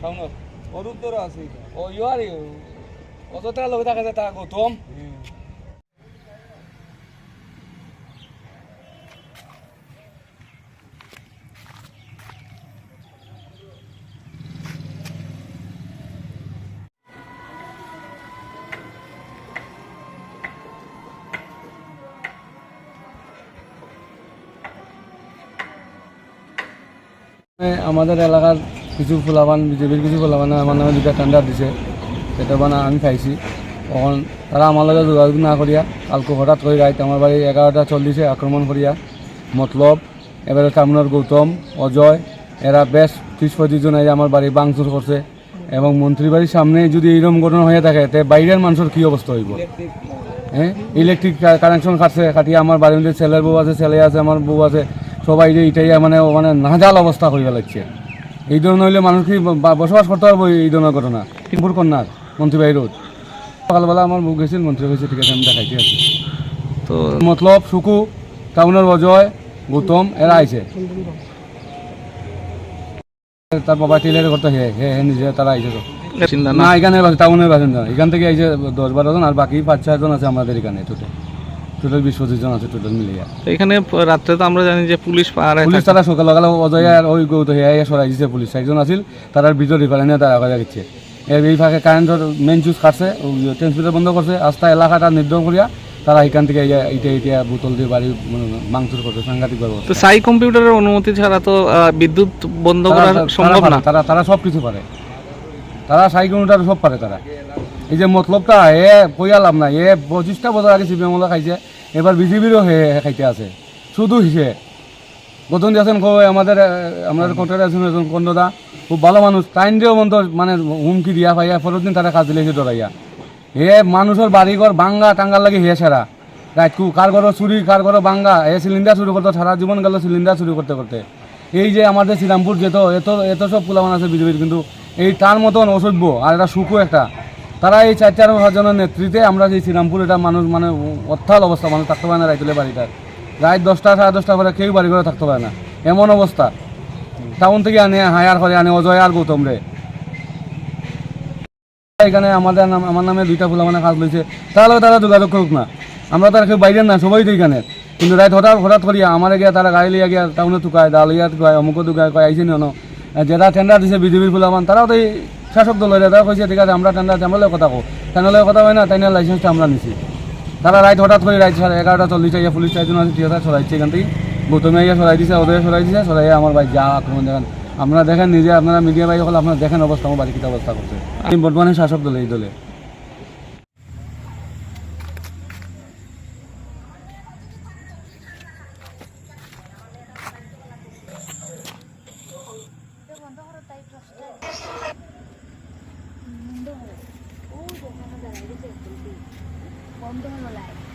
টাউনত অরুদ্র আছে ও ইয়ার অতটা লোক থাকে যে তা গৌতম আমাদের এলাকার কিছু ফুলাবান, বিজেপির কিছু ফুলাবানে আমার নামে দুটা টেন্ডার দিছে। সেটা বানা আমি খাইছি। তখন তারা আমার লগে যোগাযোগ না করিয়া কালকে হঠাৎ করে রাইতে আমার বাড়ি এগারোটা চল্লিশে আক্রমণ করিয়া মতলব এবারে কামনার গৌতম, অজয় এরা বেশ ত্রিশ পঁয়ত্রিশ জন আমার বাড়ি বাংচুর করছে এবং মন্ত্রী বাড়ির সামনে যদি এইরকম ঘটনা হয়ে থাকে, তে বাইরের মানুষের কী অবস্থা হইব? হ্যাঁ ইলেকট্রিক কানেকশন কাটছে কাটিয়ে আমার বাড়ির মধ্যে ছেলের বউ আছে ছেলে আছে আমার বউ আছে। সবাই যে এটাই মানে মানে নাজাল অবস্থা হয়ে লাগছে। এই ধরনের হইলে মানুষ কি বসবাস করতে পারব এই ধরনের ঘটনা? টিম্পুর কন্যার মন্ত্রী বাড়ি রোড। সকালবেলা আমার বউ গেছিল মন্ত্রী হয়েছে ঠিক আছে আমি দেখাইতে আছি তো মতলব সুকু টাউনের অজয় গৌতম এরা আইছে। তার বাবা টেলারে করতে হে হে হে নিজে তারা আইছে তো। না? এখানে টাউনের বাসিন্দা। এখান থেকে আইছে দশ বারো জন আর বাকি পাঁচ ছয় জন আছে আমাদের এখানে টোটাল। টোটাল বিশ পঁচিশ জন আছে টোটাল মিলিয়ে। তো এখানে রাত্রে তো আমরা জানি যে পুলিশ পাহারায় পুলিশ। তারা সকাল সকাল অজয় আর ওই গৌত হে হে সরাই দিছে পুলিশ। একজন আছিল তারার ভিতর নিয়ে তারা কাজা গেছে এই ফাঁকে কারেন্টের মেন চুজ কাটছে ট্রান্সমিটার বন্ধ করছে আস্তা এলাকাটা নির্ধারণ করিয়া তারা এখান থেকে এইটা এইটা বোতল দিয়ে বাড়ি মাংসুর করছে সাংঘাতিক তো ব্যবস্থা সাই কম্পিউটারের অনুমতি ছাড়া তো বিদ্যুৎ বন্ধ করা সম্ভব না? তারা তারা সব কিছু পারে। তারা সাইকেলটার সব পারে তারা। এই যে মতলবটা এ কইয়া লাভ নাই। এ পঁচিশটা বছর আগে সিপিএম খাইছে এবার বিজেপিরও হে হে খাইতে আছে। শুধু হিসে গতন কই আমাদের আমাদের কোর্টের আছেন একজন কন্যদা খুব ভালো মানুষ টাইম দিয়েও মন্ত মানে হুমকি দিয়া পাইয়া পরের দিন তারা কাজ দিলে সে ডরাইয়া হে মানুষের বাড়িঘর ভাঙ্গা টাঙ্গার লাগে হে সেরা রাতকু কার ঘর চুরি কার ঘর ভাঙ্গা এ সিলিন্ডার চুরি করতো সারা জীবন গেল সিলিন্ডার চুরি করতে করতে এই যে আমাদের শ্রীরামপুর যেত এত এত সব পুলামান আছে বিজেপির কিন্তু এই তার মতন অসভ্য আর এটা সুখও একটা তারা এই চার চার জনের নেতৃত্বে আমরা যে শ্রীরামপুর, এটা মানুষ মানে অত্যাল অবস্থা, মানুষ থাকতে পারে না রাইতুলে বাড়িটার রাত দশটা, সাড়ে দশটা করে কেউ বাড়ি ঘরে থাকতে পারে না। এমন অবস্থা। টাউন থেকে আনে, হায়ার করে আনে, অজয় আর গৌতম রে। এখানে আমাদের নাম, আমার নামে দুইটা ফুলা মানে কাজ লইছে। তাহলে তারা যোগাযোগ করুক না। আমরা তারা কেউ বাইরের না, সবাই তো এখানে। কিন্তু রাত হঠাৎ হঠাৎ করিয়া আমার গিয়া তারা গাড়ি লিয়া গিয়া টাউনে টুকায় ডালিয়া টুকায় অমুক টুকায় কয় আইসি নিও যেটা টেন্ডার দিছে বিজেপির ফুলামান, তারাও তো শাসক দলের তারা কইছে, ঠিক আছে, আমরা টেন্ডার তেমন কথা কো তাই কথা হয় না, তাই না লাইসেন্সটা আমরা নিছি। তারা রাইট হঠাৎ করে রাইট সাড়ে এগারোটা, চল্লিশ আইয়া পুলিশ চারজন আছে থিয়েটার সরাইছে এখান থেকে। গৌতমে আইয়া দিছে ওদের সরাই দিছে সরাই আমার ভাই যা আক্রমণ দেখেন। আপনারা দেখেন নিজে, আপনারা মিডিয়া ভাই হল আপনারা দেখেন অবস্থা, আমার বাড়ি কিতা অবস্থা করছে। বর্তমানে শাসক দলে এই দলে। कोंबड्या मला आहे